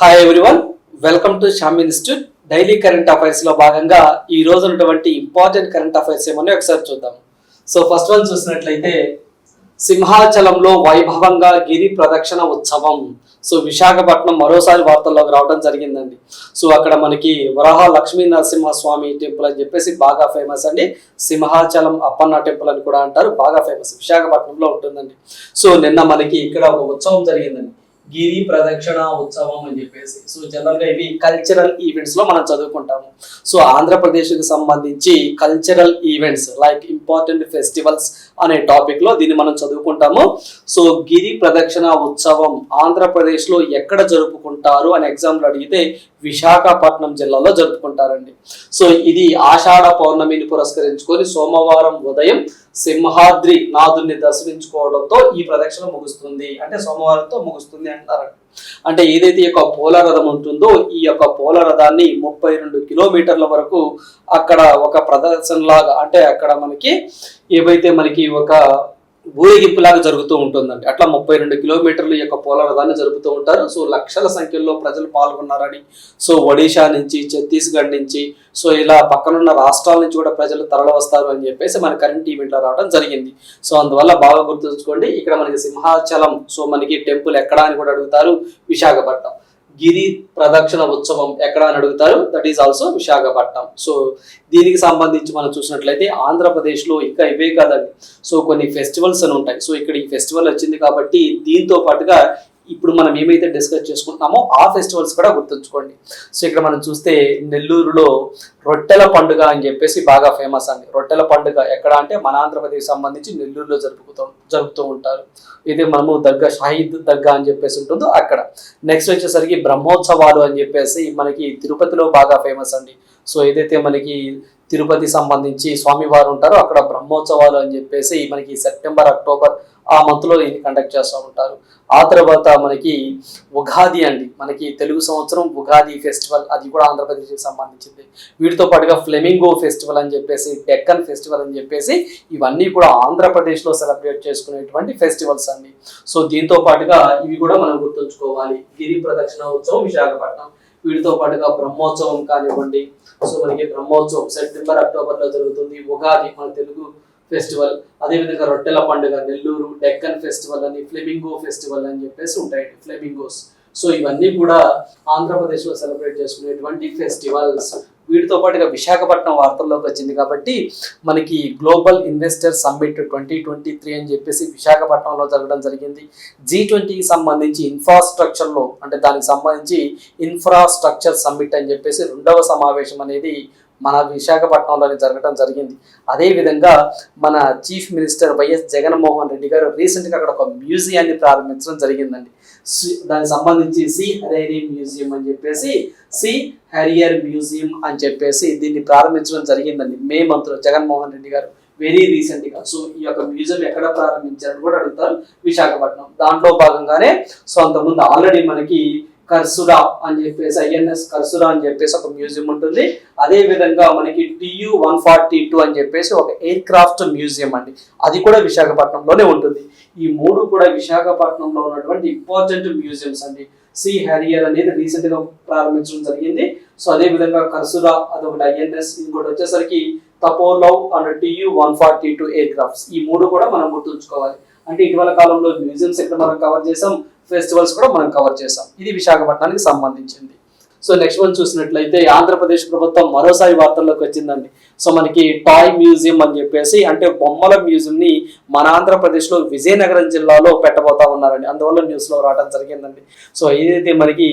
Hi everyone welcome to Sham institute daily current అఫైర్స్లో భాగంగా ఈ రోజు ఉన్నటువంటి ఇంపార్టెంట్ కరెంట్ అఫైర్స్ ఏమని ఒకసారి చూద్దాం. సో ఫస్ట్ వన్ చూసినట్లయితే సింహాచలంలో వైభవంగా గిరి ప్రదక్షిణ ఉత్సవం. సో విశాఖపట్నం మరోసారి వార్తల్లోకి రావడం జరిగిందండి. సో అక్కడ మనకి వరాహ లక్ష్మీ నరసింహస్వామి టెంపుల్ అని చెప్పేసి బాగా ఫేమస్ అండి. సింహాచలం అప్పన్న టెంపుల్ అని కూడా అంటారు. బాగా ఫేమస్ విశాఖపట్నంలో ఉంటుందండి. సో నిన్న మనకి ఇక్కడ ఒక ఉత్సవం జరిగిందండి. గిరి ప్రదక్షిణ ఉత్సవం అని చెప్పేసి. సో జనరల్గా ఇవి కల్చరల్ ఈవెంట్స్లో మనం చదువుకుంటాము. సో ఆంధ్రప్రదేశ్కి సంబంధించి cultural events like important festivals అనే టాపిక్లో దీన్ని మనం చదువుకుంటాము. సో గిరి ప్రదక్షిణ ఉత్సవం ఆంధ్రప్రదేశ్లో ఎక్కడ జరుపుకుంటారు అని ఎగ్జాంపుల్ అడిగితే విశాఖపట్నం జిల్లాలో జరుపుకుంటారండి. సో ఇది ఆషాఢ పౌర్ణమిని పురస్కరించుకొని సోమవారం ఉదయం సింహాద్రి నాథుని దర్శించుకోవడంతో ఈ ప్రదక్షిణ ముగుస్తుంది. అంటే సోమవారంతో ముగుస్తుంది అంటారు. అంటే ఏదైతే ఈ యొక్క పోలరథం ఉంటుందో ఈ యొక్క పోలరథాన్ని ముప్పై రెండు కిలోమీటర్ల వరకు అక్కడ ఒక ప్రదర్శనలాగా అంటే అక్కడ మనకి ఏవైతే మనకి ఒక ఊరేగింపులాగా జరుగుతూ ఉంటుందండి. అట్లా ముప్పై రెండు కిలోమీటర్ల యొక్క పోలరథాన్ని జరుపుతూ ఉంటారు. సో లక్షల సంఖ్యలో ప్రజలు పాల్గొన్నారని సో ఒడిషా నుంచి ఛత్తీస్గఢ్ నుంచి సో ఇలా పక్కనున్న రాష్ట్రాల నుంచి కూడా ప్రజలు తరలి వస్తారు అని చెప్పేసి మన కరెంట్ ఈవెంట్లో రావడం జరిగింది. సో అందువల్ల బాగా గుర్తుంచుకోండి ఇక్కడ మనకి సింహాచలం సో మనకి టెంపుల్ ఎక్కడ అని కూడా అడుగుతారు విశాఖపట్నం. గిరి ప్రదక్షిణ ఉత్సవం ఎక్కడ అని అడుగుతారు? That is also Visakhapatnam. So దీనికి సంబంధించి మనం చూసినట్లయితే ఆంధ్రప్రదేశ్లో ఇంకా ఇవే కాదండి. సో కొన్ని ఫెస్టివల్స్ అని ఉంటాయి. సో ఇక్కడ ఈ ఫెస్టివల్ వచ్చింది కాబట్టి దీంతో పాటుగా ఇప్పుడు మనం ఏమైతే డిస్కస్ చేసుకుంటున్నామో ఆ ఫెస్టివల్స్ కూడా గుర్తుంచుకోండి. సో ఇక్కడ మనం చూస్తే నెల్లూరులో రొట్టెల పండుగ అని చెప్పేసి బాగా ఫేమస్ అండి. రొట్టెల పండుగ ఎక్కడ అంటే మన ఆంధ్రప్రదేశ్ సంబంధించి నెల్లూరులో జరుపుతూ జరుపుతూ ఉంటారు. ఇది మనము దగ్గ షాహిద్ దగ్గ అని చెప్పేసి ఉంటుందో అక్కడ. నెక్స్ట్ వచ్చేసరికి బ్రహ్మోత్సవాలు అని చెప్పేసి మనకి తిరుపతిలో బాగా ఫేమస్ అండి. సో ఏదైతే మనకి తిరుపతి సంబంధించి స్వామివారు ఉంటారో అక్కడ బ్రహ్మోత్సవాలు అని చెప్పేసి మనకి సెప్టెంబర్ అక్టోబర్ ఆ మంత్లో దీన్ని కండక్ట్ చేస్తూ ఉంటారు. ఆ తర్వాత మనకి ఉగాది అండి. మనకి తెలుగు సంవత్సరం ఉగాది ఫెస్టివల్ అది కూడా ఆంధ్రప్రదేశ్కి సంబంధించింది. వీటితో పాటుగా ఫ్లెమింగో ఫెస్టివల్ అని చెప్పేసి డెక్కన్ ఫెస్టివల్ అని చెప్పేసి ఇవన్నీ కూడా ఆంధ్రప్రదేశ్లో సెలబ్రేట్ చేసుకునేటువంటి ఫెస్టివల్స్ అండి. సో దీంతో పాటుగా ఇవి కూడా మనం గుర్తుంచుకోవాలి. గిరి ప్రదక్షిణ ఉత్సవం విశాఖపట్నం. వీటితో పాటుగా బ్రహ్మోత్సవం కానివ్వండి. సో మనకి బ్రహ్మోత్సవం సెప్టెంబర్ అక్టోబర్లో జరుగుతుంది. ఉగాది మన తెలుగు ఫెస్టివల్ అదేవిధంగా రొట్టెల పండుగ నెల్లూరు డెక్కన్ ఫెస్టివల్ అని ఫ్లెమింగో ఫెస్టివల్ అని చెప్పేసి ఉంటాయండి ఫ్లెమింగోస్. సో ఇవన్నీ కూడా ఆంధ్రప్రదేశ్లో సెలబ్రేట్ చేసుకునేటువంటి ఫెస్టివల్స్. వీటితో పాటుగా విశాఖపట్నం వార్తల్లోకి వచ్చింది కాబట్టి మనకి global investor summit twenty twenty three అని చెప్పేసి విశాఖపట్నంలో జరగడం జరిగింది. జీ ట్వంటీకి సంబంధించి ఇన్ఫ్రాస్ట్రక్చర్లో అంటే దానికి సంబంధించి ఇన్ఫ్రాస్ట్రక్చర్ సమ్మిట్ అని చెప్పేసి రెండవ సమావేశం అనేది మన విశాఖపట్నంలో జరగడం జరిగింది. అదేవిధంగా మన chief minister YS Jaganmohan Reddy garu రీసెంట్గా అక్కడ ఒక మ్యూజియాన్ని ప్రారంభించడం జరిగిందండి. సి- దానికి సంబంధించి సి హరియరీ మ్యూజియం అని చెప్పేసి సి హరియర్ మ్యూజియం అని చెప్పేసి దీన్ని ప్రారంభించడం జరిగిందండి. మే మంత్లో జగన్మోహన్ రెడ్డి గారు వెరీ రీసెంట్గా. సో ఈ యొక్క మ్యూజియం ఎక్కడ ప్రారంభించారు కూడా అడుగుతారు విశాఖపట్నం. దాంట్లో భాగంగానే సో అంతకుముందు ఆల్రెడీ మనకి కర్సురా అని చెప్పేసి ఐఎన్ఎస్ కర్సురా అని చెప్పేసి ఒక మ్యూజియం ఉంటుంది. అదే విధంగా మనకి టియు వన్ ఫార్టీ టూ అని చెప్పేసి ఒక ఎయిర్ క్రాఫ్ట్ మ్యూజియం అండి. అది కూడా విశాఖపట్నంలోనే ఉంటుంది. ఈ మూడు కూడా విశాఖపట్నంలో ఉన్నటువంటి ఇంపార్టెంట్ మ్యూజియంస్ అండి. సి హ్యారియర్ అనేది రీసెంట్గా ప్రారంభించడం జరిగింది. సో అదే విధంగా కర్సురా అదొకటి ఐఎన్ఎస్ ఇంకోటి వచ్చేసరికి Tupolev and TU one forty two aircrafts ఈ మూడు కూడా మనం గుర్తుంచుకోవాలి. అంటే ఇటీవల కాలంలో మ్యూజియంస్ ఎక్కడ మనం కవర్ చేసాం ఫెస్టివల్స్ కూడా మనం కవర్ చేసాం ఇది విశాఖపట్నానికి సంబంధించింది. సో నెక్స్ట్ వన్ చూసినట్లయితే ఆంధ్రప్రదేశ్ ప్రభుత్వం మరోసారి వార్తల్లోకి వచ్చిందండి. సో మనకి టాయ్ మ్యూజియం అని చెప్పేసి అంటే బొమ్మల మ్యూజియంని మన ఆంధ్రప్రదేశ్లో విజయనగరం జిల్లాలో పెట్టబోతా ఉన్నారండి. అందువల్ల న్యూస్లో రావడం జరిగిందండి. సో ఏదైతే మనకి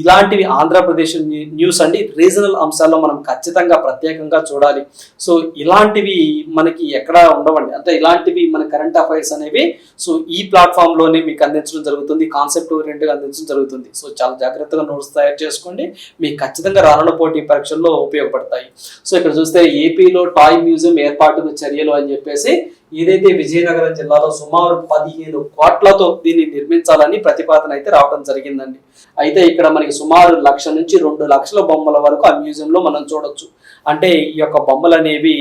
ఇలాంటివి ఆంధ్రప్రదేశ్ న్యూస్ అండి రీజనల్ అంశాల్లో మనం ఖచ్చితంగా ప్రత్యేకంగా చూడాలి. సో ఇలాంటివి మనకి ఎక్కడ ఉండవండి. అంటే ఇలాంటివి మన కరెంట్ అఫైర్స్ అనేవి సో ఈ ప్లాట్ఫామ్లోనే మీకు అందించడం జరుగుతుంది కాన్సెప్ట్ ఓరియంట్గా అందించడం జరుగుతుంది. సో చాలా జాగ్రత్తగా నోట్స్ తయారు చేసుకోండి. మీకు ఖచ్చితంగా రానున్న పోటీ పరీక్షల్లో ఉపయోగపడతాయి. సో ఇక్కడ చూస్తే ఏపీలో టాయ్ మ్యూజియం ఏర్పాటుకు చర్యలు అని చెప్పేసి ఏదైతే విజయనగరం జిల్లాలో సుమారు పదిహేను కోట్లతో దీన్ని నిర్మించాలని ప్రతిపాదన అయితే రావడం జరిగిందండి. అయితే ఇక్కడ మనకి సుమారు లక్ష నుంచి రెండు లక్షల బొమ్మల వరకు ఆ మ్యూజియంలో మనం చూడొచ్చు. అంటే ఈ యొక్క బొమ్మలు అనేవి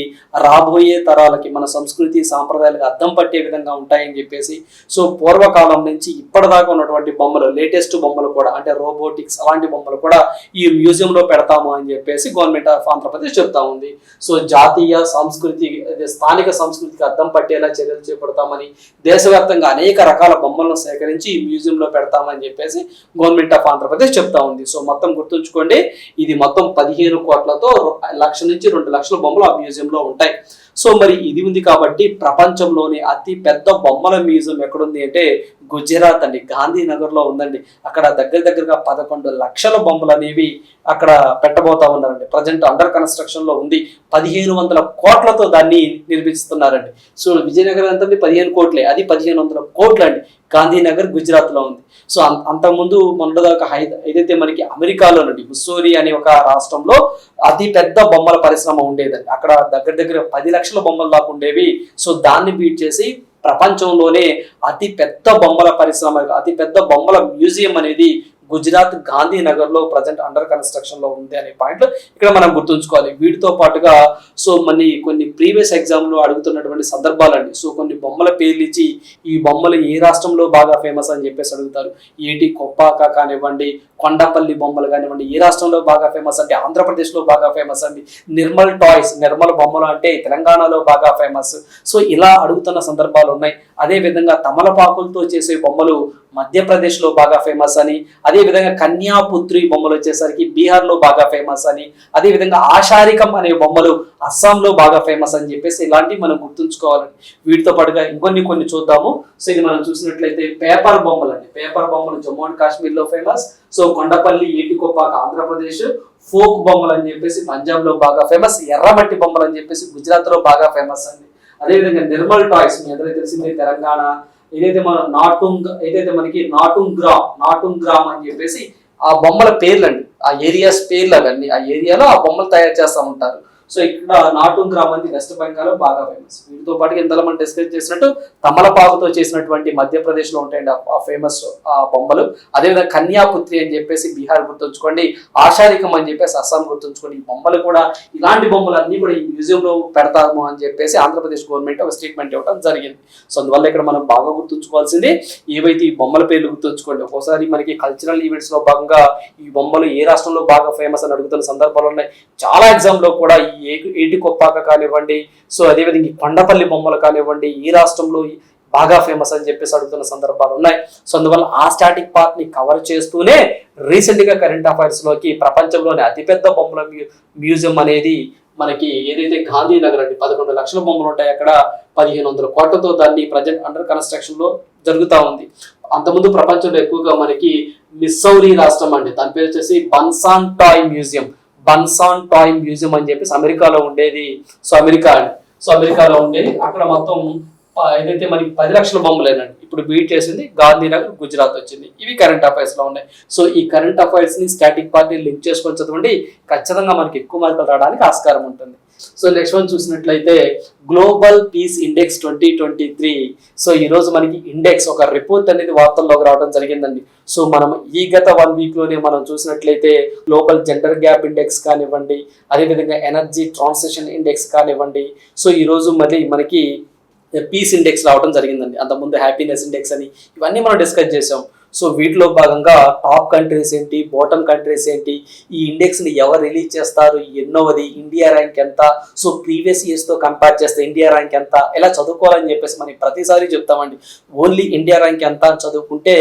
రాబోయే తరాలకి మన సంస్కృతి సాంప్రదాయాలకు అద్దం పట్టే విధంగా ఉంటాయని చెప్పేసి సో పూర్వకాలం నుంచి ఇప్పటిదాకా ఉన్నటువంటి బొమ్మలు లేటెస్ట్ బొమ్మలు కూడా అంటే రోబోటిక్స్ అలాంటి బొమ్మలు కూడా ఈ మ్యూజియంలో పెడతాము అని చెప్పేసి గవర్నమెంట్ ఆఫ్ ఆంధ్రప్రదేశ్ చెప్తా ఉంది. సో జాతీయ సంస్కృతి స్థానిక సంస్కృతికి అద్దం పట్టేలా చర్యలు చేపడతామని దేశవ్యాప్తంగా అనేక రకాల బొమ్మలను సేకరించి ఈ మ్యూజియంలో పెడతామని చెప్పేసి గవర్నమెంట్ ఆఫ్ ఆంధ్రప్రదేశ్ చెప్తా ఉంది. సో మొత్తం గుర్తుంచుకోండి ఇది మొత్తం పదిహేను కోట్లతో లక్ష నుంచి రెండు లక్షల బొమ్మలు ఆ మ్యూజియంలో ఉంటాయి. సో మరి ఇది ఉంది కాబట్టి ప్రపంచంలోని అతి పెద్ద బొమ్మల మ్యూజియం ఎక్కడుంది అంటే గుజరాత్ అండి గాంధీనగర్లో ఉందండి. అక్కడ దగ్గర దగ్గరగా పదకొండు లక్షల బొమ్మలు అనేవి అక్కడ పెట్టబోతా ఉన్నారండి. ప్రజెంట్ అండర్ కన్స్ట్రక్షన్లో ఉంది. పదిహేను వందల కోట్లతో దాన్ని నిర్మిస్తున్నారండి. సో విజయనగరం ఎంత పదిహేను కోట్లే. అది పదిహేను వందల కోట్లు అండి గాంధీనగర్ గుజరాత్లో ఉంది. సో అం- అంతకుముందు మొన్నటిదాకా హై ఏదైతే మనకి అమెరికాలో నుండి ముస్సోరి అనే ఒక రాష్ట్రంలో అతి పెద్ద బొమ్మల పరిశ్రమ ఉండేదండి. అక్కడ దగ్గర దగ్గర పది లక్షల బొమ్మలు దాకా ఉండేవి. సో దాన్ని బీట్ చేసి ప్రపంచంలోనే అతి పెద్ద బొమ్మల పరిశ్రమ అతి పెద్ద బొమ్మల మ్యూజియం అనేది గుజరాత్ గాంధీనగర్లో ప్రజెంట్ అండర్ కన్స్ట్రక్షన్లో ఉంది అనే పాయింట్లు ఇక్కడ మనం గుర్తుంచుకోవాలి. వీటితో పాటుగా సో మన కొన్ని ప్రీవియస్ ఎగ్జామ్లో అడుగుతున్నటువంటి సందర్భాలండి. సో కొన్ని బొమ్మల పేర్లు ఇచ్చి ఈ బొమ్మలు ఏ రాష్ట్రంలో బాగా ఫేమస్ అని చెప్పేసి అడుగుతారు. ఏటి కొప్పాక కానివ్వండి కొండపల్లి బొమ్మలు కానివ్వండి ఏ రాష్ట్రంలో బాగా ఫేమస్ అంటే ఆంధ్రప్రదేశ్లో బాగా ఫేమస్ అండి. నిర్మల్ టాయ్స్ నిర్మల్ బొమ్మలు అంటే తెలంగాణలో బాగా ఫేమస్. సో ఇలా అడుగుతున్న సందర్భాలు ఉన్నాయి అదే విధంగా తమలపాకులతో చేసే బొమ్మలు మధ్యప్రదేశ్లో బాగా ఫేమస్ అని అదే విధంగా కన్యాపుత్రి బొమ్మలు వచ్చేసరికి బీహార్లో బాగా ఫేమస్ అని అదే విధంగా అనే బొమ్మలు అస్సాంలో బాగా ఫేమస్ అని చెప్పేసి ఇలాంటివి మనం గుర్తుంచుకోవాలని. వీటితో పాటుగా ఇంకొన్ని కొన్ని చూద్దాము. సో ఇది మనం చూసినట్లయితే పేపర్ బొమ్మలు అండి పేపర్ బొమ్మలు జమ్మూ అండ్ కాశ్మీర్లో famous so Kondapalli Etikoppaka Andhra Pradesh folk బొమ్మలు అని చెప్పేసి పంజాబ్లో బాగా ఫేమస్ ఎర్రమట్టి బొమ్మలు అని చెప్పేసి గుజరాత్లో బాగా ఫేమస్ అండి. అదేవిధంగా నిర్మల్ టాయ్స్ మీ అందరికీ తెలిసింది తెలంగాణ. ఏదైతే మన నాటుంగ్ ఏదైతే మనకి నాటుంగ్రా గ్రామ్ అని చెప్పేసి ఆ బొమ్మల పేర్లు అండి ఆ ఏరియాస్ పేర్లు అవన్నీ ఆ ఏరియాలో ఆ బొమ్మలు తయారు చేస్తూ ఉంటారు. సో ఇక్కడ నాటూన్ గ్రామ్ అనేది వెస్ట్ బెంగాల్ బాగా ఫేమస్ వీటితో పాటు ఇంతలో మనం డిస్కస్ చేసినట్టు తమలపాకుతో చేసినటువంటి మధ్యప్రదేశ్లో ఉంటాయండి ఆ- ఫేమస్ ఆ బొమ్మలు. అదేవిధంగా కన్యాపుత్రి అని చెప్పేసి బీహార్ గుర్తుంచుకోండి ఆషారికం అని చెప్పేసి అస్సాం గుర్తుంచుకోండి. ఈ బొమ్మలు కూడా ఇలాంటి బొమ్మలు అన్నీ కూడా ఈ మ్యూజియంలో పెడతాము అని చెప్పేసి ఆంధ్రప్రదేశ్ గవర్నమెంట్ ఒక స్టేట్మెంట్ ఇవ్వడం జరిగింది. సో అందువల్ల ఇక్కడ మనం బాగా గుర్తుంచుకోవాల్సింది ఏవైతే ఈ బొమ్మల పేర్లు గుర్తుంచుకోండి ఒక్కోసారి మనకి కల్చరల్ ఈవెంట్స్లో భాగంగా ఈ బొమ్మలు ఏ రాష్ట్రంలో బాగా ఫేమస్ అని అడుగుతున్న సందర్భాలు ఉన్నాయి. చాలా ఎగ్జామ్లో కూడా ఈ ఏ- ఏటి కొప్పాక కానివ్వండి? సో అదేవిధంగా ఈ కొండపల్లి బొమ్మలు కానివ్వండి ఈ రాష్ట్రంలో బాగా ఫేమస్ అని చెప్పేసి అడుగుతున్న సందర్భాలు ఉన్నాయి. సో అందువల్ల ఆ స్టాటిక్ పార్ట్ని కవర్ చేస్తూనే రీసెంట్గా కరెంట్ అఫైర్స్లోకి ప్రపంచంలోని అతిపెద్ద బొమ్మల మ్యూ- మ్యూజియం అనేది మనకి ఏదైతే గాంధీనగర్ అండి పదకొండు లక్షల బొమ్మలు ఉంటాయి అక్కడ పదిహేను వందల కోట్లతో దాన్ని ప్రజెంట్ అండర్ కన్స్ట్రక్షన్లో జరుగుతా ఉంది. అంతకుముందు ప్రపంచంలో ఎక్కువగా మనకి మిస్సౌరీ రాష్ట్రం అండి దాని పేరు వచ్చేసి బన్సాన్ టాయ్ మ్యూజియం. బన్సాన్ టాయ్ మ్యూజియం అని చెప్పేసి అమెరికాలో ఉండేది. సో అమెరికా సో అమెరికాలో ఉండేది. అక్కడ మొత్తం ఏదైతే మనకి పది లక్షల బొమ్మలేనండి ఇప్పుడు బీట్ చేసింది గాంధీనగర్ గుజరాత్ వచ్చింది. ఇవి కరెంట్ అఫైర్స్లో ఉన్నాయి. సో ఈ కరెంట్ అఫైర్స్ని స్టాటిక్ పార్టీ లింక్ చేసుకొని చదవండి. ఖచ్చితంగా మనకి ఎక్కువ మార్కులు రావడానికి ఆస్కారం ఉంటుంది. సో నెక్స్ట్ వన్ చూసినట్లయితే global peace index twenty twenty three. So ఈ రోజు మనకి ఇండెక్స్ ఒక రిపోర్ట్ అనేది వార్తల్లోకి రావడం జరిగిందండి. సో మనం ఈ గత వన్ వీక్లోనే మనం చూసినట్లయితే గ్లోబల్ జెండర్ గ్యాప్ ఇండెక్స్ కానివ్వండి అదేవిధంగా ఎనర్జీ ట్రాన్సాక్షన్ ఇండెక్స్ కానివ్వండి. సో ఈరోజు మళ్ళీ మనకి పీస్ ఇండెక్స్ రావడం జరిగిందండి. అంతకుముందు హ్యాపీనెస్ ఇండెక్స్ అని ఇవన్నీ మనం డిస్కస్ చేసాం సో వీటిలో భాగంగా టాప్ కంట్రీస్ ఏంటి బాటమ్ కంట్రీస్ ఏంటి ఈ ఇండెక్స్ని ఎవరు రిలీజ్ చేస్తారు ఎన్నోవది ఇండియా ర్యాంక్ ఎంత సో ప్రీవియస్ ఇయర్స్తో కంపేర్ చేస్తే ఇండియా ర్యాంక్ ఎంత ఎలా చదువుకోవాలని చెప్పేసి మనం ప్రతిసారి చెప్తామండి. ఓన్లీ ఇండియా ర్యాంక్ ఎంత అని చదువుకుంటే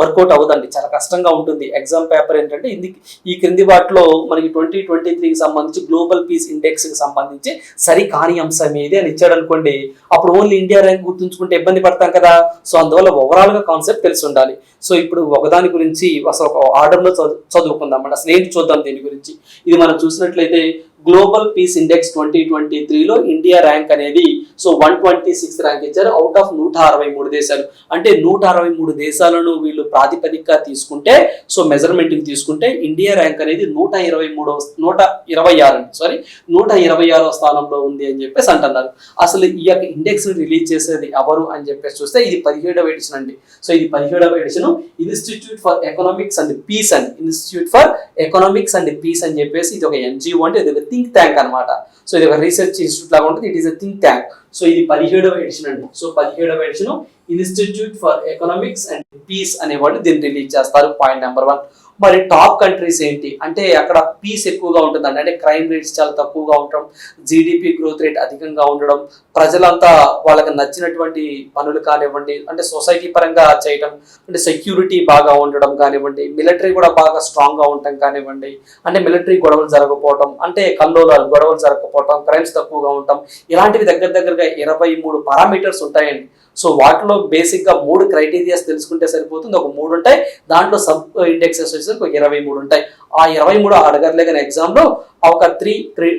వర్కౌట్ అవ్వదండి చాలా కష్టంగా ఉంటుంది. ఎగ్జామ్ పేపర్ ఏంటంటే ఇది ఈ క్రింది వాటిలో మనకి ట్వంటీ ట్వంటీ త్రీకి సంబంధించి గ్లోబల్ పీస్ ఇండెక్స్కి సంబంధించి సరి కాని అంశం ఏది అని ఇచ్చాడు అనుకోండి అప్పుడు ఓన్లీ ఇండియా ర్యాంక్ గుర్తుంచుకుంటే ఇబ్బంది పడతాం కదా. సో అందువల్ల ఓవరాల్గా కాన్సెప్ట్ తెలిసి ఉండాలి. సో ఇప్పుడు ఒకదాని గురించి అసలు ఒక ఆర్డర్లో చదువుకుందాం. అండి అసలు ఏంటి చూద్దాం దీని గురించి. ఇది మనం చూసినట్లయితే global peace index twenty twenty త్రీలో ఇండియా ర్యాంక్ అనేది so one twenty six rank ఇచ్చారు. అవుట్ ఆఫ్ నూట అరవై మూడు దేశాలు. అంటే నూట అరవై మూడు దేశాలను వీళ్ళు ప్రాతిపదికగా తీసుకుంటే సో మెజర్మెంట్కి తీసుకుంటే ఇండియా ర్యాంక్ అనేది నూట ఇరవై మూడో నూట ఇరవై ఆరు సారీ నూట ఇరవై ఆరో స్థానంలో ఉంది అని చెప్పేసి అంటున్నారు. అసలు ఈ యొక్క ఇండెక్స్ రిలీజ్ చేసేది ఎవరు అని చెప్పేసి చూస్తే ఇది పదిహేడవ ఎడిషన్ అండి. సో ఇది పదిహేడవ edition institute for economics and peace and institute for economics and peace అని చెప్పేసి ఇది ఒక ఎన్జిఓ అంటే ఇది థింక్ ట్యాంక్ అన్నమాట. సో ఇది ఒక రీసెర్చ్ ఇన్స్టిట్యూట్ లాగా ఉంటుంది. It is a think tank so ఇది పదిహేడవ ఎడిషన్ అండి. సో పదిహేడవ edition institute for economics and peace అనే వాళ్ళు దీన్ని రిలీజ్ చేస్తారు. పాయింట్ నెంబర్ వన్ మరి టాప్ కంట్రీస్ ఏంటి? అంటే అక్కడ పీస్ ఎక్కువగా ఉంటుందండి. అంటే క్రైమ్ రేట్స్ చాలా తక్కువగా ఉండడం జీడిపి గ్రోత్ రేట్ అధికంగా ఉండడం ప్రజలంతా వాళ్ళకి నచ్చినటువంటి పనులు కానివ్వండి అంటే సొసైటీ పరంగా చేయడం అంటే సెక్యూరిటీ బాగా ఉండడం కానివ్వండి మిలిటరీ కూడా బాగా స్ట్రాంగ్గా ఉండటం కానివ్వండి అంటే మిలిటరీ గొడవలు జరగకపోవటం అంటే కల్లోలాలు గొడవలు జరగకపోవటం క్రైమ్స్ తక్కువగా ఉండటం ఇలాంటివి దగ్గర దగ్గరగా ఇరవై మూడు పారామీటర్స్ ఉంటాయండి. సో వాటిలో బేసిక్గా మూడు క్రైటీరియాస్ తెలుసుకుంటే సరిపోతుంది. ఒక మూడు ఉంటాయి. దాంట్లో సబ్ ఇండెక్సెస్ వచ్చేసరికి ఒక ఇరవై మూడు ఉంటాయి. ఆ ఇరవై మూడు అడగర్లే కానీ ఎగ్జామ్లో ఒక త్రీ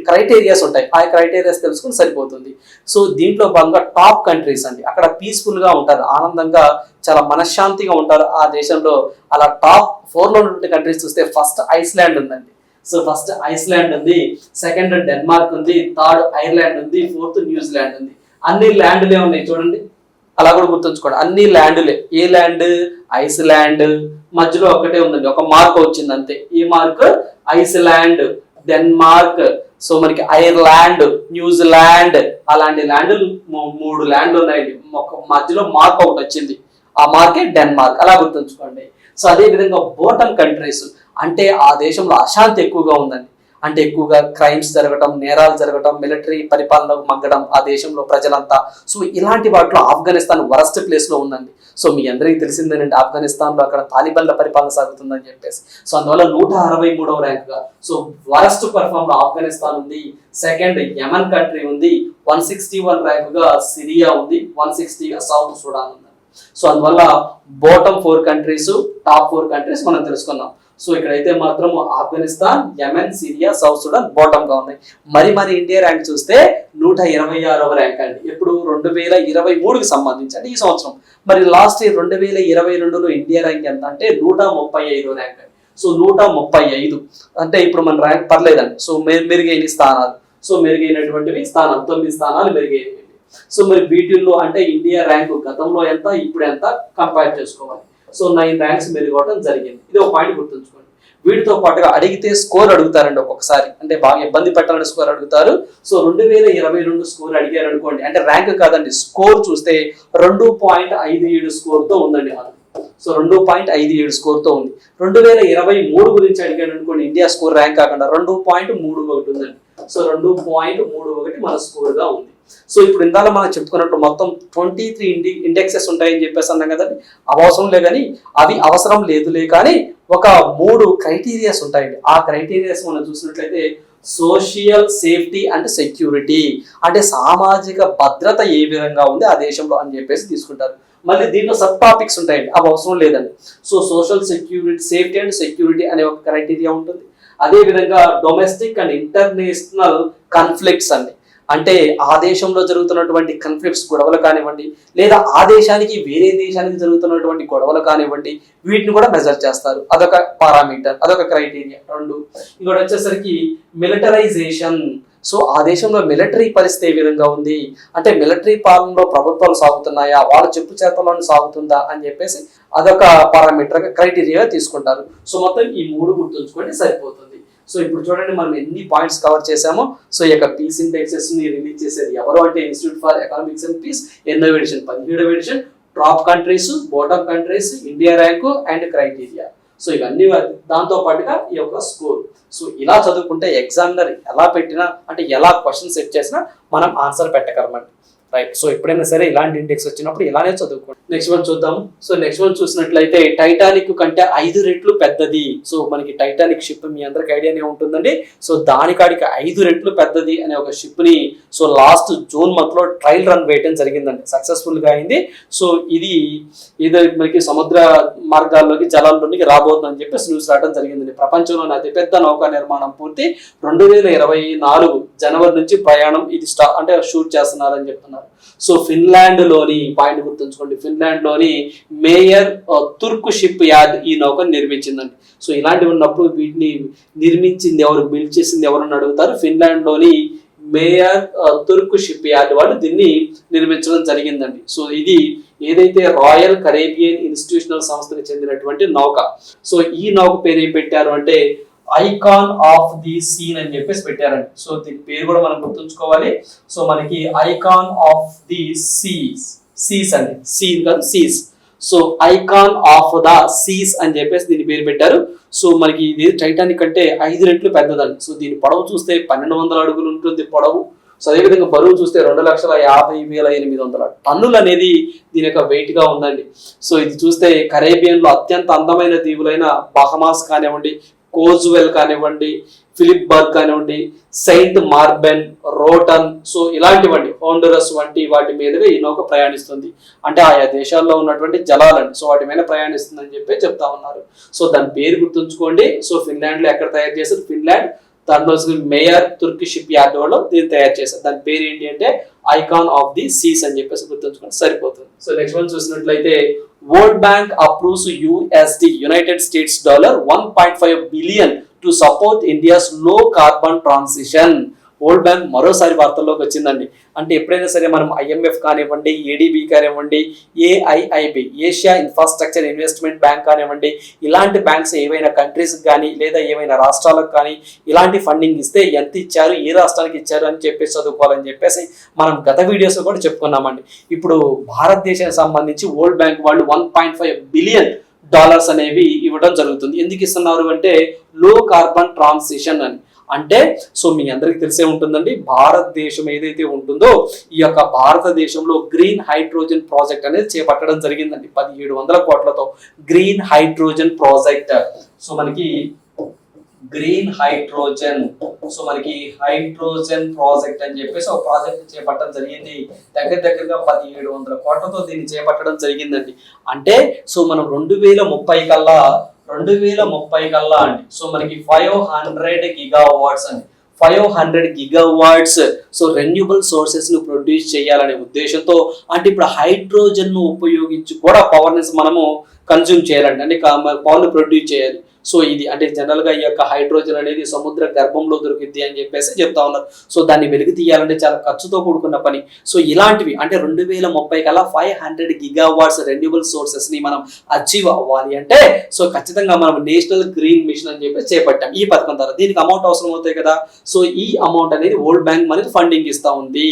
క్రైటీరియాస్ ఉంటాయి. ఆ క్రైటీరియాస్ తెలుసుకుని సరిపోతుంది. సో దీంట్లో భాగంగా టాప్ కంట్రీస్ అండి. అక్కడ పీస్ఫుల్గా ఉంటారు. ఆనందంగా చాలా మనశ్శాంతిగా ఉంటారు. ఆ దేశంలో అలా టాప్ ఫోర్లో ఉన్న కంట్రీస్ చూస్తే ఫస్ట్ ఐస్లాండ్ ఉందండి. సో ఫస్ట్ ఐస్లాండ్ ఉంది. సెకండ్ డెన్మార్క్ ఉంది. థర్డ్ ఐర్లాండ్ ఉంది. ఫోర్త్ న్యూజిలాండ్ ఉంది. అన్ని ల్యాండ్లే ఉన్నాయి చూడండి. అలా కూడా గుర్తుంచుకోండి. అన్ని ల్యాండ్లే. ఏ ల్యాండ్? ఐస్లాండ్ మధ్యలో ఒకటే ఉందండి. ఒక మార్క్ వచ్చింది అంతే. ఈ మార్క్ ఐస్ల్యాండ్ డెన్మార్క్. సో మనకి ఐర్లాండ్ న్యూజిలాండ్ అలాంటి ల్యాండ్లు మూడు ల్యాండ్లు ఉన్నాయండి. ఒక మధ్యలో మార్క్ ఒకటి వచ్చింది. ఆ మార్కే డెన్మార్క్. అలా గుర్తుంచుకోండి. సో అదే విధంగా బోటమ్ కంట్రీస్. అంటే ఆ దేశంలో అశాంతి ఎక్కువగా ఉందండి. అంటే ఎక్కువగా క్రైమ్స్ జరగటం నేరాలు జరగటం మిలిటరీ పరిపాలనకు మగ్గడం ఆ దేశంలో ప్రజలంతా. సో ఇలాంటి వాటిలో ఆఫ్ఘనిస్తాన్ వరస్ట్ ప్లేస్లో ఉందండి. సో మీ అందరికీ తెలిసిందేనండి ఆఫ్ఘనిస్తాన్లో అక్కడ తాలిబన్ల పరిపాలన సాగుతుందని చెప్పేసి. సో అందువల్ల నూట అరవై మూడవ ర్యాంక్గా సో వరస్ట్ పర్ఫామ్లో ఆఫ్ఘనిస్తాన్ ఉంది. సెకండ్ యమన్ కంట్రీ ఉంది. వన్ సిక్స్టీ వన్ ర్యాంక్గా సిరియా ఉంది. వన్ సిక్స్టీగా సౌత్ సూడాన్ ఉంది సో అందువల్ల bottom four countries top four countries మనం తెలుసుకున్నాం సో ఇక్కడైతే మాత్రం Afghanistan Yemen Syria South Sudan బాటమ్గా ఉన్నాయి. మరి మరి ఇండియా ర్యాంక్ చూస్తే నూట ఇరవై ఆరవ ర్యాంక్ అండి. ఇప్పుడు రెండు వేల ఇరవై మూడుకి సంబంధించి అంటే ఈ సంవత్సరం. మరి లాస్ట్ ఇయర్ రెండు వేల ఇరవై రెండులో ఇండియా ర్యాంక్ ఎంత అంటే నూట ముప్పై ఐదు ర్యాంక్ అండి. సో నూట ముప్పై ఐదు. అంటే ఇప్పుడు మన ర్యాంక్ పర్లేదండి. సో మెరుగైన స్థానాలు. సో మెరుగైనటువంటివి స్థానాలు తొమ్మిది స్థానాలు మెరుగైనవి. సో మరి వీటిల్లో అంటే ఇండియా ర్యాంకు గతంలో ఎంత ఇప్పుడు ఎంత? కంపేర్ చేసుకోవాలి. సో నైన్ ర్యాంక్స్ మెరుగవడం జరిగింది. ఇది ఒక పాయింట్ గుర్తుంచుకోండి. వీటితో పాటుగా అడిగితే స్కోర్ అడుగుతారండి ఒక్కొక్కసారి. అంటే బాగా ఇబ్బంది పెట్టాలని స్కోర్ అడుగుతారు. సో రెండు వేల ఇరవై రెండు స్కోర్ అడిగారు అనుకోండి. అంటే ర్యాంక్ కాదండి స్కోర్ చూస్తే రెండు పాయింట్ ఐదు ఏడు స్కోర్తో ఉందండి మనకి సో రెండు పాయింట్ ఐదు ఏడు స్కోర్తో ఉంది. రెండు వేల ఇరవై మూడు గురించి అడిగాడు అనుకోండి ఇండియా స్కోర్ ర్యాంక్ కాకుండా రెండు పాయింట్ మూడు ఒకటి ఉందండి. సో రెండు పాయింట్ మూడు ఒకటి మన స్కోర్గా ఉంది. సో ఇప్పుడు ఇందాక మనం చెప్పుకున్నట్టు మొత్తం ట్వంటీ త్రీ ఇండి ఇండెక్సెస్ ఉంటాయని చెప్పేసి అన్నాం కదండి. అవి అవసరం లే కానీ అవి అవసరం లేదులే కానీ ఒక మూడు క్రైటీరియాస్ ఉంటాయండి. ఆ క్రైటీరియాస్ మనం చూసినట్లయితే సోషియల్ సేఫ్టీ అండ్ సెక్యూరిటీ. అంటే సామాజిక భద్రత ఏ విధంగా ఉంది ఆ దేశంలో అని చెప్పేసి తీసుకుంటారు. మళ్ళీ దీంట్లో సబ్ టాపిక్స్ ఉంటాయండి. అవి అవసరం లేదండి. So social security safety and security అనే ఒక క్రైటీరియా ఉంటుంది. అదే విధంగా డొమెస్టిక్ అండ్ ఇంటర్నేషనల్ కాన్ఫ్లిక్ట్స్ అండి. అంటే ఆ దేశంలో జరుగుతున్నటువంటి కన్ఫ్లిక్ట్స్ గొడవలు కానివ్వండి లేదా ఆ దేశానికి వేరే దేశానికి జరుగుతున్నటువంటి గొడవలు కానివ్వండి వీటిని కూడా మెజర్ చేస్తారు. అదొక పారామీటర్ అదొక క్రైటీరియా రెండు ఇంకోటి వచ్చేసరికి మిలిటరైజేషన్ సో ఆ దేశంలో మిలిటరీ పరిస్థితి ఏ విధంగా ఉంది? అంటే మిలిటరీ పాలనలో ప్రభుత్వాలు సాగుతున్నాయా? వాళ్ళ చెప్పు చేతల్లోనే సాగుతుందా? అని చెప్పేసి అదొక పారామీటర్గా క్రైటీరియా తీసుకుంటారు. సో మొత్తం ఈ మూడు గుర్తుంచుకోండి సరిపోతుంది. సో ఇప్పుడు చూడండి మనం ఎన్ని పాయింట్స్ కవర్ చేసామో సో ఈ యొక్క పీస్ ఇండెక్సెస్ని రిలీజ్ చేసేది ఎవరు అంటే institute for economics and peace ఎన్నో ఎడిషన్ పదిహేడవ edition top countries bottom countries India rank and criteria so ఇవన్నీ దాంతో పాటుగా ఈ యొక్క స్కోర్ సో ఇలా చదువుకుంటే ఎగ్జామినర్ ఎలా పెట్టినా అంటే ఎలా క్వశ్చన్ సెట్ చేసినా మనం ఆన్సర్ పెట్టగలమండి రైట్ సో ఎప్పుడైనా సరే ఇలాంటి ఇండెక్స్ వచ్చినప్పుడు ఇలానే చదువుకోండి. నెక్స్ట్ వన్ చూద్దాము. సో నెక్స్ట్ వన్ చూసినట్లయితే టైటానిక్ కంటే ఐదు రెట్లు పెద్దది. సో మనకి టైటానిక్ షిప్ మీ అందరికి ఐడియానే ఉంటుందండి. సో దానికాడికి ఐదు రెట్లు పెద్దది అనే ఒక షిప్ని సో లాస్ట్ జూన్ మంత్లో ట్రయల్ రన్ వేయటం జరిగిందండి. సక్సెస్ఫుల్గా అయింది. సో ఇది ఇది మనకి సముద్ర మార్గాల్లోకి జలాల్లోకి రాబోతుందని చెప్పేసి న్యూస్ రావడం జరిగిందండి. ప్రపంచంలోని అతిపెద్ద నౌకా నిర్మాణం పూర్తి. రెండు వేల ఇరవై నాలుగు జనవరి నుంచి ప్రయాణం ఇది స్టా అంటే షూట్ చేస్తున్నారని చెప్తున్నారు. సో ఫిన్లాండ్లోని పాయింట్ గుర్తుంచుకోండి. ఫిన్లాండ్లోని మేయర్ తుర్కు షిప్ యార్డ్ ఈ నౌకను నిర్మించిందండి. సో ఇలాంటివి ఉన్నప్పుడు వీటిని నిర్మించింది ఎవరు బిల్డ్ చేసింది ఎవరని అడుగుతారు. ఫిన్లాండ్లోని మేయర్ తుర్కు షిప్ యార్డ్ వాళ్ళు దీన్ని నిర్మించడం జరిగిందండి. సో ఇది ఏదైతే రాయల్ కరేబియన్ ఇన్స్టిట్యూషనల్ సంస్థకు చెందినటువంటి నౌక సో ఈ నౌక పేరు ఏం పెట్టారు అంటే ఐకాన్ ఆఫ్ ది సీన్ అని చెప్పేసి పెట్టారండి. సో దీని పేరు కూడా మనం గుర్తుంచుకోవాలి. సో మనకి icon of the seas seas అండి. సీన్ కాదు seas so icon of the seas అని చెప్పేసి దీని పేరు పెట్టారు. సో మనకి ఇది టైటానిక్ అంటే ఐదు రెట్లు పెద్దదండి. సో దీని పొడవు చూస్తే పన్నెండు వందల అడుగులు ఉంటుంది పొడవు. సో అదేవిధంగా బరువు చూస్తే రెండు లక్షల యాభై వేల ఎనిమిది వందల టన్నులు అనేది దీని యొక్క వెయిట్గా ఉందండి. సో ఇది చూస్తే కరేబియన్లో అత్యంత అందమైన దీవులైన బహమాస్ కానివ్వండి కోజ్వెల్ కానివ్వండి ఫిలిప్ బర్గ్ కానివ్వండి సెయింట్ మార్బెన్ రోటన్ సో ఇలాంటివండి హోండరస్ వంటి వాటి మీదుగా ఈ నౌక ప్రయాణిస్తుంది. అంటే ఆయా దేశాల్లో ఉన్నటువంటి జలాలండి సో వాటి మీద ప్రయాణిస్తుందని చెప్పి చెప్తా ఉన్నారు. సో దాని పేరు గుర్తుంచుకోండి. సో ఫిన్లాండ్లో ఎక్కడ తయారు చేశారు? ఫిన్లాండ్ దాంట్లో మేయర్ తుర్కి షిప్ యార్డ్ వాళ్ళు దీన్ని తయారు చేశారు. దాని పేరు ఏంటి అంటే ఐకాన్ ఆఫ్ ది సీస్ అని చెప్పేసి గుర్తుంచుకోండి సరిపోతుంది సో నెక్స్ట్ వన్ చూసినట్లయితే world bank approves USD United States dollar one point five billion to support ఇండియాస్లో carbon transition world bank మరోసారి వార్తల్లోకి వచ్చిందండి. అంటే ఎప్పుడైనా సరే మనం ఐఎంఎఫ్ కానివ్వండి ఏడీబీ కానివ్వండి AIIB Asia infrastructure investment bank కానివ్వండి ఇలాంటి బ్యాంక్స్ ఏవైనా కంట్రీస్ కానీ లేదా ఏవైనా రాష్ట్రాలకు కానీ ఇలాంటి ఫండింగ్ ఇస్తే ఎంత ఇచ్చారు ఏ రాష్ట్రానికి ఇచ్చారు అని చెప్పేసి చదువుకోవాలని చెప్పేసి మనం గత వీడియోస్ కూడా చెప్పుకున్నామండి. ఇప్పుడు భారతదేశానికి సంబంధించి వరల్డ్ బ్యాంక్ వాళ్ళు one point five billion dollars అనేవి ఇవ్వడం జరుగుతుంది. ఎందుకు ఇస్తున్నారు అంటే లో కార్బన్ ట్రాన్సిషన్ అని. అంటే సో మీ అందరికీ తెలిసే ఉంటుందండి భారతదేశం ఏదైతే ఉంటుందో ఈ యొక్క భారతదేశంలో గ్రీన్ హైడ్రోజన్ ప్రాజెక్ట్ అనేది చేపట్టడం జరిగిందండి పదిహేడు వందల కోట్లతో. Green hydrogen project. సో మనకి గ్రీన్ హైడ్రోజన్ సో మనకి హైడ్రోజన్ ప్రాజెక్ట్ అని చెప్పేసి ఒక ప్రాజెక్ట్ చేపట్టడం జరిగింది. దగ్గర దగ్గరగా పదిహేడు వందల కోట్లతో దీన్ని చేపట్టడం జరిగిందండి. అంటే సో మనం రెండు వేల ముప్పై కల్లా రెండు వేల ముప్పై కల్లా అండి. సో మనకి ఫైవ్ హండ్రెడ్ గిగా వాట్స్ అండి. Five hundred gigawatts. So renewable సోర్సెస్ను produce చేయాలనే ఉద్దేశంతో అంటే ఇప్పుడు హైడ్రోజన్ను ఉపయోగించి కూడా పవర్ని మనము కన్జ్యూమ్ చేయాలండి. అంటే పవర్ ప్రొడ్యూస్ చేయాలి. సో ఇది అంటే జనరల్గా ఈ యొక్క హైడ్రోజన్ అనేది సముద్ర గర్భంలో దొరికిద్ది అని చెప్పేసి చెప్తా ఉన్నారు. సో దాన్ని వెలికి తీయాలంటే చాలా ఖర్చుతో కూడుకున్న పని. సో ఇలాంటివి అంటే రెండు వేల ముప్పై కల్లా ఫైవ్ హండ్రెడ్ గిగావాట్స్ రెన్యూబుల్ సోర్సెస్ని మనం అచీవ్ అవ్వాలి అంటే సో ఖచ్చితంగా మనం నేషనల్ గ్రీన్ మిషన్ అని చెప్పి చేపట్టాం. ఈ పథకం ద్వారా దీనికి అమౌంట్ అవసరం అవుతాయి కదా. సో ఈ అమౌంట్ అనేది వరల్డ్ బ్యాంక్ మనకి ఫండింగ్ ఇస్తా ఉంది.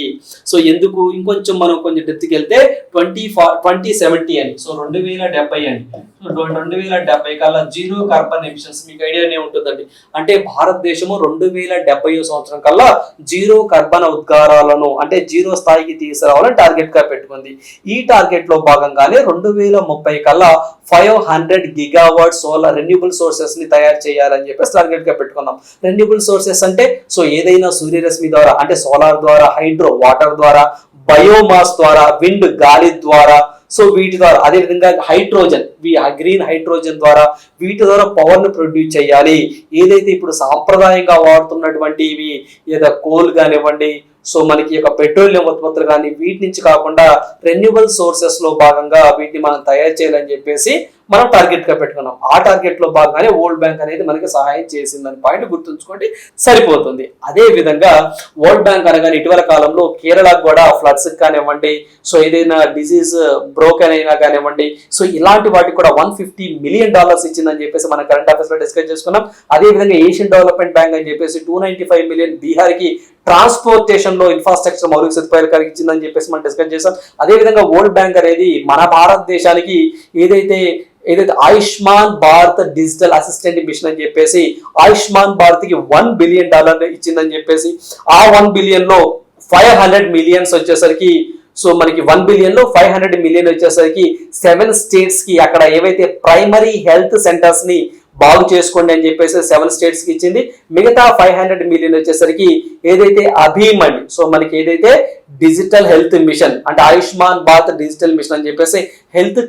సో ఎందుకు? ఇంకొంచెం మనం కొంచెం డెప్త్కి వెళ్తే ట్వంటీ ఫా ట్వంటీ సెవెంటీ అని. సో రెండు వేల డెబ్బై అని. రెండు వేల డెబ్బై కల్లా జీరో కార్బన్ ఎమిషన్స్ మీకు ఐడియానే ఉంటుందండి. అంటే భారతదేశము రెండు వేల డెబ్బై సంవత్సరం కల్లా జీరో కార్బన్ ఉద్గారాలను అంటే జీరో స్థాయికి తీసుకురావాలని టార్గెట్గా పెట్టుకుంది. ఈ టార్గెట్లో భాగంగానే రెండు వేల ముప్పై కల్లా five hundred gigawatt solar renewable సోర్సెస్ని తయారు చేయాలని చెప్పేసి టార్గెట్గా పెట్టుకున్నాం. రెన్యూబుల్ సోర్సెస్ అంటే సో ఏదైనా సూర్యరశ్మి ద్వారా అంటే సోలార్ ద్వారా హైడ్రో వాటర్ ద్వారా బయోమాస్ ద్వారా విండ్ గాలి ద్వారా సో వీటి ద్వారా అదేవిధంగా హైడ్రోజన్. గ్రీన్ హైడ్రోజన్ ద్వారా వీటి ద్వారా పవర్ను ప్రొడ్యూస్ చేయాలి. ఏదైతే ఇప్పుడు సాంప్రదాయంగా వాడుతున్నటువంటి ఇవి ఏదో కోల్ కానివ్వండి సో మనకి యొక్క పెట్రోలియం ఉత్పత్తులు కానీ వీటి నుంచి కాకుండా రెన్యూబుల్ సోర్సెస్లో భాగంగా వీటిని మనం తయారు చేయాలని చెప్పేసి మనం టార్గెట్గా పెట్టుకున్నాం. ఆ టార్గెట్లో భాగంగానే వరల్డ్ బ్యాంక్ అనేది మనకి సహాయం చేసిందని పాయింట్ గుర్తుంచుకోండి సరిపోతుంది. అదే విధంగా వరల్డ్ బ్యాంక్ అనగానే ఇటీవల కాలంలో కేరళకు కూడా ఫ్లడ్స్ కానివ్వండి సో ఏదైనా డిసీజ్ బ్రోకెన్ అయినా కానివ్వండి సో ఇలాంటి వాటికి కూడా వన్ ఫిఫ్టీ మిలియన్ డాలర్స్ ఇచ్చిందని చెప్పేసి మనం కరెంట్ అఫేర్స్లో డిస్కస్ చేసుకున్నాం. అదే విధంగా ఏషియన్ డెవలప్మెంట్ బ్యాంక్ అని చెప్పేసి టూ నైన్టీ ఫైవ్ మిలియన్ బీహార్కి ట్రాన్స్పోర్టేషన్లో ఇన్ఫ్రాస్ట్రక్చర్ మౌలిక సదుపాయాలు కలిగించిందని చెప్పేసి మనం డిస్కస్ చేసాం అదే విధంగా వరల్డ్ బ్యాంక్ అనేది మన భారతదేశానికి ఏదైతే ఏదైతే Ayushman Bharat digital assistant mission అని చెప్పేసి ఆయుష్మాన్ భారత్కి వన్ బిలియన్ డాలర్ ఇచ్చిందని చెప్పేసి ఆ వన్ బిలియన్లో ఫైవ్ హండ్రెడ్ మిలియన్స్ వచ్చేసరికి సో మనకి వన్ బిలియన్లో ఫైవ్ హండ్రెడ్ మిలియన్ వచ్చేసరికి సెవెన్ స్టేట్స్కి అక్కడ ఏవైతే ప్రైమరీ హెల్త్ సెంటర్స్ని బాగు చేసుకోండి అని చెప్పేసి సెవెన్ స్టేట్స్కి ఇచ్చింది. మిగతా ఫైవ్ హండ్రెడ్ మిలియన్ వచ్చేసరికి ఏదైతే అభిమండ్ సో మనకి ఏదైతే డిజిటల్ హెల్త్ మిషన్ అంటే ఆయుష్మాన్ భారత్ డిజిటల్ మిషన్ అని చెప్పేసి హెల్త్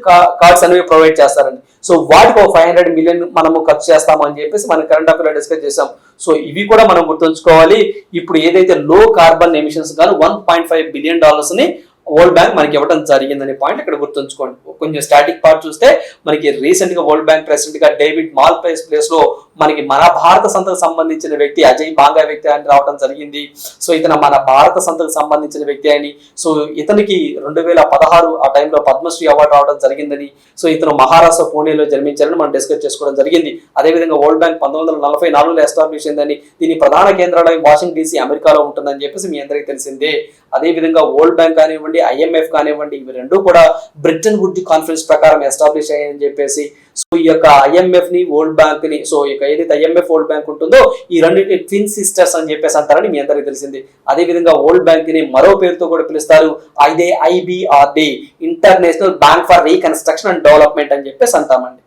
కార్డ్స్ అనేవి ప్రొవైడ్ చేస్తారండి. సో వాటికి ఒక ఫైవ్ హండ్రెడ్ మిలియన్ మనము ఖర్చు చేస్తాము అని చెప్పేసి మనం కరెంట్ అఫేర్ డిస్కస్ చేసాం సో ఇవి కూడా మనం గుర్తుంచుకోవాలి. ఇప్పుడు ఏదైతే లో కార్బన్ ఎమిషన్స్ గాను వన్ పాయింట్ ఫైవ్ బిలియన్ డాలర్స్ని వరల్డ్ బ్యాంక్ మనకి ఇవ్వడం జరిగిందనే పాయింట్ ఇక్కడ గుర్తుంచుకోండి. కొంచెం స్టాటిక్ పార్ట్ చూస్తే మనకి రీసెంట్గా వరల్డ్ బ్యాంక్ ప్రెసిడెంట్గా డేవిడ్ మాల్ ప్లేస్ ప్లేస్లో మనకి మన భారత సంతకు సంబంధించిన వ్యక్తి అజయ్ బాంగా వ్యక్తి అని రావడం జరిగింది. సో ఇతను మన భారత సంతకు సంబంధించిన వ్యక్తి అని. సో ఇతనికి రెండు వేల పదహారు ఆ టైంలో పద్మశ్రీ అవార్డు రావడం జరిగిందని. సో ఇతను మహారాష్ట్ర పూణేలో జన్మించారని మనం డిస్కస్ చేసుకోవడం జరిగింది. అదేవిధంగా వరల్డ్ బ్యాంక్ పంతొమ్మిది వందల నలభై నాలుగులో ఎస్టాబ్లిష్ అయిందని. దీని ప్రధాన కేంద్రాలయం వాషింగ్టన్ డీసీ అమెరికాలో ఉంటుందని చెప్పేసి మీ అందరికీ తెలిసిందే. అదేవిధంగా వరల్డ్ బ్యాంక్ కానివ్వండి ఐఎంఎఫ్ కానివ్వండి ఇవి రెండు కూడా బ్రిటన్ గుడ్ కాన్ఫరెన్స్ ప్రకారం ఎస్టాబ్లిష్ అయ్యాయని చెప్పేసి సో ఈ యొక్క ఐఎంఎఫ్ని వరల్డ్ బ్యాంక్ని సో ఇక ఏదైతే ఐఎంఎఫ్ వరల్డ్ బ్యాంక్ ఉంటుందో ఈ రెండింటిని ట్విన్ సిస్టర్స్ అని చెప్పేసి అంటారని మీ అందరికీ తెలిసింది. అదే విధంగా వరల్డ్ బ్యాంక్ని మరో పేరుతో కూడా పిలుస్తారు. అదే IBRD international bank for reconstruction and development అని చెప్పేసి అంటామండి.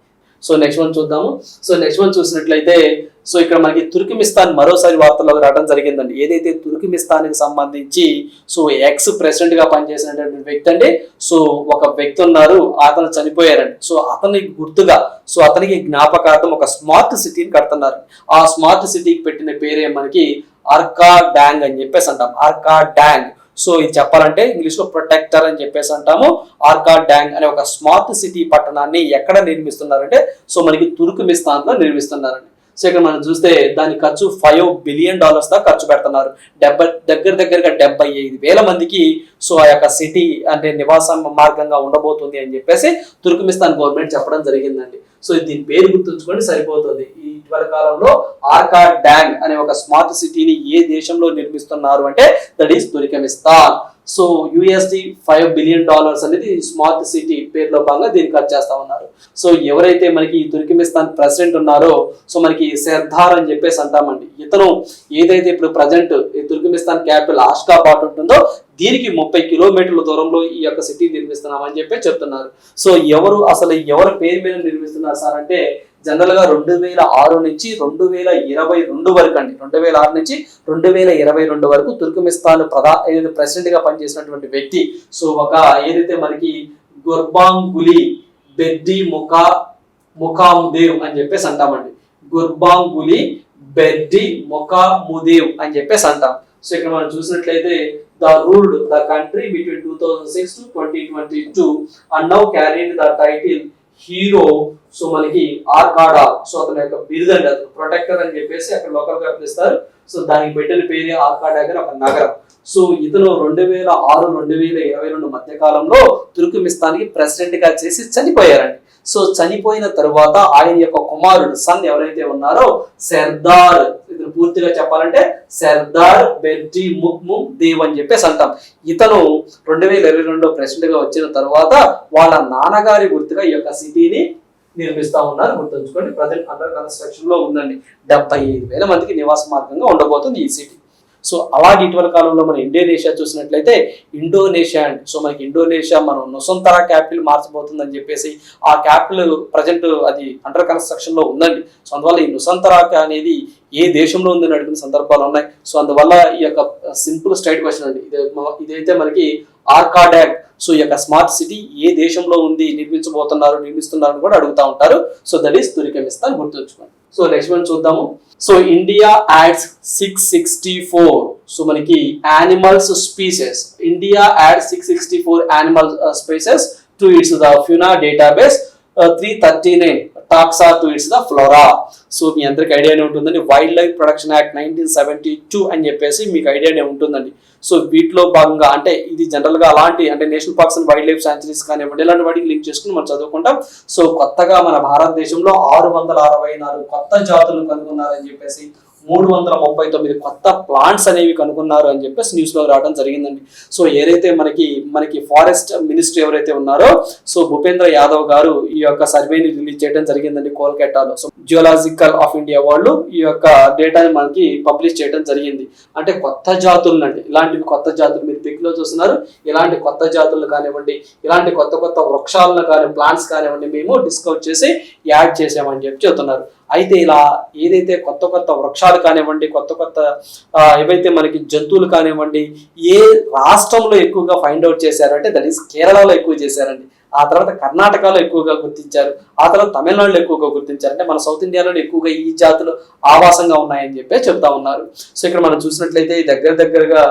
సో నెక్స్ట్ వన్ చూద్దాము. సో నెక్స్ట్ వన్ చూసినట్లయితే సో ఇక్కడ మనకి తుర్కిమిస్తాన్ మరోసారి వార్తల్లోకి రావడం జరిగిందండి. ఏదైతే తుర్కిమిస్తాన్కి సంబంధించి సో ఎక్స్ ప్రెసిడెంట్గా పనిచేసినటువంటి వ్యక్తి అండి సో ఒక వ్యక్తి ఉన్నారు అతను చనిపోయారండి. సో అతనికి గుర్తుగా సో అతనికి జ్ఞాపకార్థం ఒక స్మార్ట్ సిటీని కడుతున్నారు. ఆ స్మార్ట్ సిటీకి పెట్టిన పేరే మనకి అర్కా డ్యాంగ్ అని చెప్పేసి అంటాం. అర్కా డ్యాంగ్ సో ఇది చెప్పాలంటే ఇంగ్లీష్లో ప్రొటెక్టర్ అని చెప్పేసి అంటాము. ఆర్కా డ్యాంగ్ అనే ఒక స్మార్ట్ సిటీ పట్టణాన్ని ఎక్కడ నిర్మిస్తున్నారంటే సో మనకి తుర్కుమిస్తాన్లో నిర్మిస్తున్నారండి. సో ఇక్కడ మనం చూస్తే దాని ఖర్చు ఫైవ్ బిలియన్ డాలర్స్ దాకా ఖర్చు పెడుతున్నారు. డెబ్బై దగ్గర దగ్గరగా డెబ్బై ఐదు వేల మందికి సో ఆ యొక్క సిటీ అంటే నివాస మార్గంగా ఉండబోతుంది అని చెప్పేసి తుర్కుమిస్తాన్ గవర్నమెంట్ చెప్పడం జరిగిందండి. సో దీని పేరు గుర్తుంచుకోండి సరిపోతుంది. ఇటీవల కాలంలో ఆర్కా డ్యాంగ్ అనే ఒక స్మార్ట్ సిటీని ఏ దేశంలో నిర్మిస్తున్నారు అంటే that is Turkmenistan so USD five billion dollars అనేది స్మార్ట్ సిటీ పేరులో భాగంగా దీన్ని ఖర్చు చేస్తా ఉన్నారు. సో ఎవరైతే మనకి ఈ తుర్కిమిస్తాన్ ప్రెసిడెంట్ ఉన్నారో సో మనకి సెర్దార్ అని చెప్పేసి అంటామండి. ఇతను ఏదైతే ఇప్పుడు ప్రజెంట్ ఈ తుర్కిమిస్తాన్ క్యాపిటల్ ఆష్కాబాట్ ఉంటుందో దీనికి ముప్పై కిలోమీటర్ల దూరంలో ఈ యొక్క సిటీ నిర్మిస్తున్నామని చెప్పి చెప్తున్నారు. సో ఎవరు అసలు ఎవరి పేరు మీద నిర్మిస్తున్నారు సార్ అంటే జనరల్గా రెండు వేల ఆరు నుంచి రెండు వేల ఇరవై రెండు వరకు అండి. రెండు వేల ఆరు నుంచి రెండు వేల ఇరవై రెండు వరకు తుర్కమిస్తాన్ ప్రధా ఏదైతే ప్రెసిడెంట్గా పనిచేసినటువంటి వ్యక్తి సో ఒక ఏదైతే మనకి గుర్బాంగులి బెద్ది ముఖా ముఖాముదేవ్ అని చెప్పేసి అంటామండి గుర్బాంగులి బెడ్డి ముఖాముదేవ్ అని చెప్పేసి అంటాం. సో ఇక్కడ మనం చూసినట్లయితే the ruled the country between two thousand six to twenty twenty two and now carried the title hero so మనకి ఆర్కాడా సో అతని యొక్క బిరుదండి అతను ప్రొటెక్టర్ అని చెప్పేసి అక్కడ లోకల్గా పిలుస్తారు సో దానికి పెట్టిన పేరే ఆర్కాడా గారి ఒక నగరం. సో ఇతను రెండు వేల ఆరు రెండు వేల ఇరవై రెండు మధ్య కాలంలో తుర్కుమిస్తాన్కి ప్రెసిడెంట్గా చేసి చనిపోయారండి. సో చనిపోయిన తరువాత ఆయన యొక్క కుమారుడు. సన్ ఎవరైతే ఉన్నారో సర్దార్. ఇతను పూర్తిగా చెప్పాలంటే సర్దార్ బెర్జీ ముక్ము దేవ్ అని చెప్పేసి అంటాం. ఇతను రెండు వేల ఇరవై రెండులో ప్రెసిడెంట్గా వచ్చిన తర్వాత వాళ్ళ నాన్నగారి గుర్తుగా ఈ యొక్క సిటీని నిర్మిస్తా ఉన్నారు. గుర్తుంచుకోండి ప్రజెంట్ అండర్ కన్స్ట్రక్షన్లో ఉందండి. డెబ్బై ఐదు వేల మందికి నివాస మార్గంగా ఉండబోతుంది ఈ సిటీ. సో అలాగే ఇటీవల కాలంలో మనం ఇండోనేషియా చూసినట్లయితే ఇండోనేషియా అండి. సో మనకి ఇండోనేషియా మనం నొసంతరా క్యాపిటల్ మార్చబోతుందని చెప్పేసి ఆ క్యాపిటల్ ప్రజెంట్ అది అండర్ కన్స్ట్రక్షన్లో ఉందండి. సో అందువల్ల ఈ నుసంతరా అనేది ఏ దేశంలో ఉందని అడిగిన సందర్భాలు ఉన్నాయి. సో అందువల్ల ఈ యొక్క సింపుల్ స్ట్రైట్ క్వశ్చన్ అండి. ఇది ఇదైతే మనకి ఆర్కాడాక్ సో ఈ యొక్క స్మార్ట్ సిటీ ఏ దేశంలో ఉంది నిర్మించబోతున్నారు నిర్మిస్తున్నారు కూడా అడుగుతా ఉంటారు. సో దట్ ఈస్ తురికమిస్తాన్ గుర్తుంచుకోండి. సో నెక్స్ట్ మనం చూద్దాము. So India adds six sixty four so మనకి animals species India add six sixty four animal species to its the fauna database three thirty nine taxa to its the flora. So మీ అందరికి ఐడియానే ఉంటుందండి. Wildlife production act nineteen seventy two అని చెప్పేసి మీకు ఐడియానే ఉంటుందండి. So వీటిలో భాగంగా అంటే ఇది జనరల్గా అలాంటి అంటే national parks and wildlife sanctuaries కానివ్వండి ఇలాంటి వాటికి లింక్ చేసుకుని మనం చదువుకుంటాం. సో కొత్తగా మన భారతదేశంలో ఆరు వందల అరవై నాలుగు కొత్త జాతులు కనుగొన్నారని చెప్పేసి మూడు వందల ముప్పై తొమ్మిది కొత్త ప్లాంట్స్ అనేవి కనుగొన్నారు అని చెప్పేసి న్యూస్లో రావడం జరిగిందండి. సో ఏదైతే మనకి మనకి ఫారెస్ట్ మినిస్ట్రీ ఎవరైతే ఉన్నారో సో భూపేంద్ర యాదవ్ గారు ఈ యొక్క సర్వేని రిలీజ్ చేయడం జరిగిందండి కోల్కటాలో సో జియోలాజికల్ ఆఫ్ ఇండియా వాళ్ళు ఈ యొక్క డేటాని మనకి పబ్లిష్ చేయడం జరిగింది. అంటే కొత్త జాతులు అండి ఇలాంటివి కొత్త జాతులు మీరు పిక్లో చూస్తున్నారు. ఇలాంటి కొత్త జాతులు కానివ్వండి ఇలాంటి కొత్త కొత్త వృక్షాలను కానీ ప్లాంట్స్ కానివ్వండి మేము డిస్కవర్ చేసి యాడ్ చేసామని చెప్పి చెప్తున్నారు అయితే ఇలా ఏదైతే కొత్త కొత్త వృక్షాలు కానివ్వండి కొత్త కొత్త ఏవైతే మనకి జంతువులు కానివ్వండి ఏ రాష్ట్రంలో ఎక్కువగా ఫైండ్ అవుట్ చేశారంటే దట్ ఈస్ కేరళలో ఎక్కువ చేశారండి. ఆ తర్వాత కర్ణాటకలో ఎక్కువగా గుర్తించారు. ఆ తర్వాత తమిళనాడులో ఎక్కువగా గుర్తించారు. అంటే మన సౌత్ ఇండియాలో ఎక్కువగా ఈ జాతులు ఆవాసంగా ఉన్నాయని చెప్పి చెప్తా ఉన్నారు. సో ఇక్కడ మనం చూసినట్లయితే ఈ దగ్గర దగ్గరగా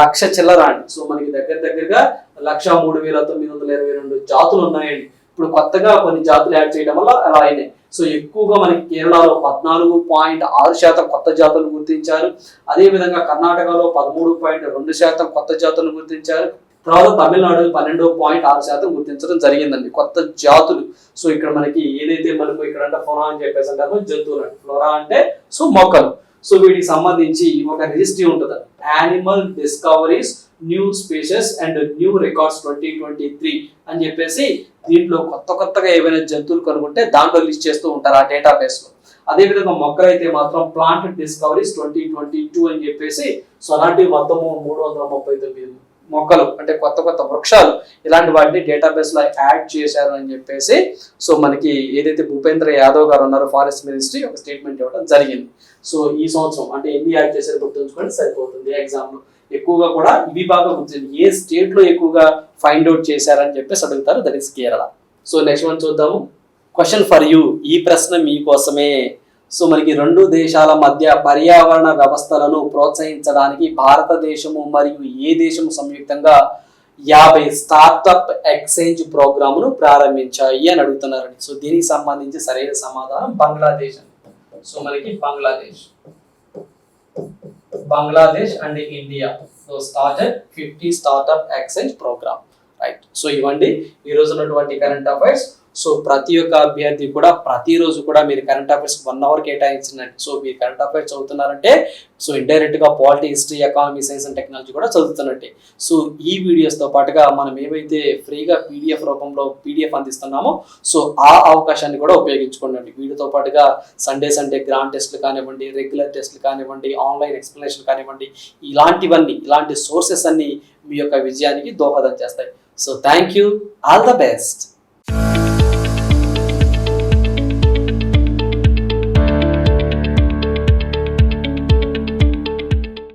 లక్ష చిల్లర అండి. సో మనకి దగ్గర దగ్గరగా లక్ష మూడు వేల తొమ్మిది వందల ఇరవై రెండు జాతులు ఉన్నాయండి. ఇప్పుడు కొత్తగా కొన్ని జాతులు యాడ్ చేయడం వల్ల అలా అయినాయి. సో ఎక్కువగా మనకి కేరళలో పద్నాలుగు పాయింట్ ఆరు శాతం కొత్త జాతులు గుర్తించారు. అదేవిధంగా కర్ణాటకలో పదమూడు పాయింట్ రెండు శాతం కొత్త జాతులు గుర్తించారు. తర్వాత తమిళనాడు పన్నెండు పాయింట్ ఆరు శాతం గుర్తించడం జరిగిందండి కొత్త జాతులు. సో ఇక్కడ మనకి ఏదైతే మనకు ఇక్కడ అంటే ఫ్లోరా అని చెప్పేసి అంటారు జంతువులు అంటే ఫ్లోరా అంటే సో మొక్కలు. సో వీటికి సంబంధించి ఒక రిజిస్ట్రీ ఉంటుంది. Animal discoveries new species and new records twenty twenty three అని చెప్పేసి దీంట్లో కొత్త కొత్తగా ఏవైనా జంతువులు కనుగొంటే దాంట్లో లిస్ట్ చేస్తూ ఉంటారు ఆ డేటాబేస్లో లో. అదే మొక్కలు అయితే మాత్రం plant discoveries twenty twenty two అని చెప్పేసి సో అలాంటివి మొత్తము మూడు వందల ముప్పై తొమ్మిది మొక్కలు అంటే కొత్త కొత్త వృక్షాలు ఇలాంటి వాటిని డేటాబేస్లో యాడ్ చేశారు అని చెప్పేసి సో మనకి ఏదైతే భూపేంద్ర యాదవ్ గారు ఉన్నారో ఫారెస్ట్ మినిస్ట్రీ ఒక స్టేట్మెంట్ ఇవ్వడం జరిగింది. సో ఈ సంవత్సరం అంటే ఎన్ని యాడ్ చేశారు గుర్తుంచుకోండి సరిపోతుంది. ఎగ్జామ్లో ఎక్కువగా కూడా ఇవి బాగా గుర్తుంది ఏ స్టేట్లో ఎక్కువగా ఫైండ్ అవుట్ చేశారని చెప్పేసి అడుగుతారు. That is Kerala so next మనం చూద్దాము. క్వశ్చన్ ఫర్ యూ ఈ ప్రశ్న మీకోసమే సో మనకి రెండు దేశాల మధ్య పర్యావరణ వ్యవస్థలను ప్రోత్సహించడానికి భారతదేశము మరియు ఏ దేశము సంయుక్తంగా యాభై స్టార్టప్ ఎక్స్చేంజ్ ప్రోగ్రామును ప్రారంభించాయి అని అడుగుతున్నారండి. సో దీనికి సంబంధించి సరైన సమాధానం బంగ్లాదేశ్ అండి. సో మనకి Bangladesh. Bangladesh and India so started fifty startup exchange program right so ఇవ్వండి ఈ రోజు ఉన్నటువంటి కరెంట్ అఫైర్స్ సో ప్రతి ఒక్క అభ్యర్థి కూడా ప్రతిరోజు కూడా మీరు కరెంట్ అఫైర్స్ వన్ అవర్ కేటాయించినట్టు సో మీరు కరెంట్ అఫైర్స్ చదువుతున్నారంటే సో ఇండైరెక్ట్గా polity history economy science and technology కూడా చదువుతున్నట్టే. సో ఈ వీడియోస్తో పాటుగా మనం ఏమైతే ఫ్రీగా పీడిఎఫ్ రూపంలో పీడిఎఫ్ అందిస్తున్నామో సో ఆ అవకాశాన్ని కూడా ఉపయోగించుకోండి. వీటితో పాటుగా సండే సండే గ్రాండ్ టెస్ట్లు కానివ్వండి రెగ్యులర్ టెస్ట్లు కానివ్వండి ఆన్లైన్ ఎక్స్ప్లెనేషన్ కానివ్వండి ఇలాంటివన్నీ ఇలాంటి సోర్సెస్ అన్నీ మీ యొక్క విజయానికి దోహదం చేస్తాయి. So thank you all the best